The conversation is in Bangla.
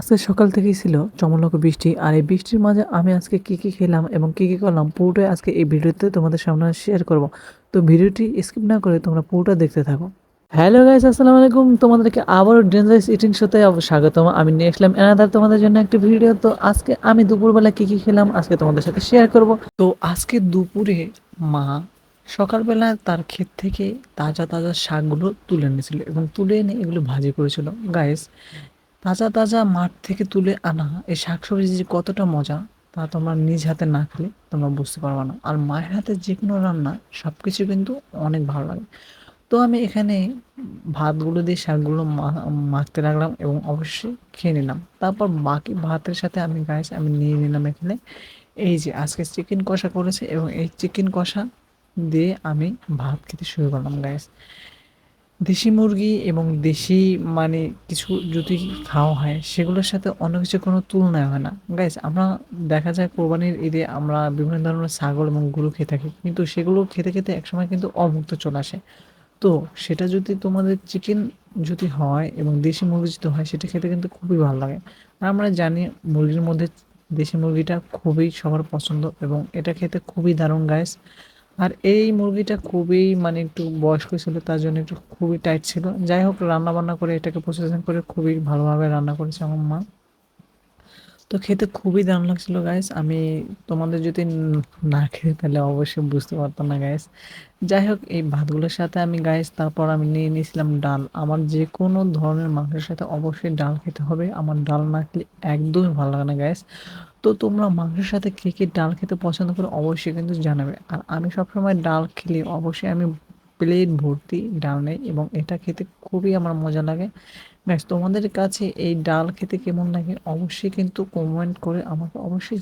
আজকে সকাল থেকেই ছিল চমলক বৃষ্টি, আর এই বৃষ্টির মাঝে আমি আজকে কি কি খেলাম এবং কি কি করলাম পুরোটাই আজকে এই ভিডিওতে তোমাদের সামনে শেয়ার করব। তো ভিডিওটি স্কিপ না করে তোমরা পুরোটা দেখতে থাকো। হ্যালো গাইস আসসালামু আলাইকুম। তোমাদেরকে আবারও ডেঞ্জারাস ইটিং শোতে স্বাগতম। আমি নিয়ে আসলাম এনাদার তোমাদের জন্য একটা ভিডিও তো আজকে আমি দুপুরবেলা কি কি খেলাম আজকে তোমাদের সাথে শেয়ার করব। তো আজকে দুপুরে মা সকালবেলা তার ক্ষেত থেকে তাজা তাজা শাকগুলো তুলে এনেছিল এবং তুলে এনে এগুলো ভাজি করেছিল। গাইস তাজা তাজা মাঠ থেকে তুলে আনা এই শাকসবজি যে কতটা মজা, তা তোমরা নিজ হাতে না খেলে তোমরা বুঝতে পারবে না। আর মায়ের হাতে যে কোনো রান্না সব কিছু কিন্তু অনেক ভালো লাগে। তো আমি এখানে ভাতগুলো দিয়ে শাকগুলো মাখতে লাগলাম এবং অবশ্যই খেয়ে নিলাম। তারপর বাকি ভাতের সাথে আমি গাইস আমি নিয়ে নিলাম এখানে এই যে আজকে চিকেন কষা করেছে এবং এই চিকেন কষা দিয়ে আমি ভাত খেতে শুরু করলাম গাইস দেশি মুরগি এবং দেশি মানে কিছু যদি খাওয়া হয়, সেগুলোর সাথে অন্য কিছু কোনো তুলনায় হয় না। গাইস আমরা দেখা যায় কোরবানির ঈদে আমরা বিভিন্ন ধরনের ছাগল এবং গরু খেয়ে থাকি, কিন্তু সেগুলো খেতে খেতে একসময় কিন্তু অমুক্ত চলে আসে। তো সেটা যদি তোমাদের চিকেন যদি হয় এবং দেশি মুরগি যদি হয়, সেটা খেতে কিন্তু খুবই ভালো লাগে। আর আমরা জানি মুরগির মধ্যে দেশি মুরগিটা খুবই সবার পছন্দ এবং এটা খেতে খুবই দারুণ গাইস আর এই মুরগিটা খুবই মানে একটু বয়স্ক ছিল, তার জন্য একটু খুবই টাইট ছিল। যাই হোক রান্না বান্না করে এটাকে প্রসেসিং করে খুবই ভালোভাবে রান্না করেছে আমার মা। তো খেতে খুবই দারুণ লাগছিল গাইস আমি তোমাদের যদি না খেতে তাহলে অবশ্যই বুঝতে পারতাম না গাইস যাই হোক, এই ভাতগুলোর সাথে আমি গাইস তারপর আমি নিয়ে নিয়েছিলাম ডাল। আমার যে কোনো ধরনের মাংসের সাথে অবশ্যই ডাল খেতে হবে। আমার ডাল না খেলে একদমই ভালো লাগে না গাইস তো তোমরা মাংসের সাথে কে কে ডাল খেতে পছন্দ করো অবশ্যই কিন্তু জানাবে। আর আমি সবসময় ডাল খেলে অবশ্যই আমি প্লেট ভর্তি ডাল নেই এবং এটা খেতে খুবই আমার মজা লাগে। ব্যাস, তোমাদের কাছে এই ডাল খেতে কেমন লাগে অবশ্যই কিন্তু কমেন্ট করে আমাকে অবশ্যই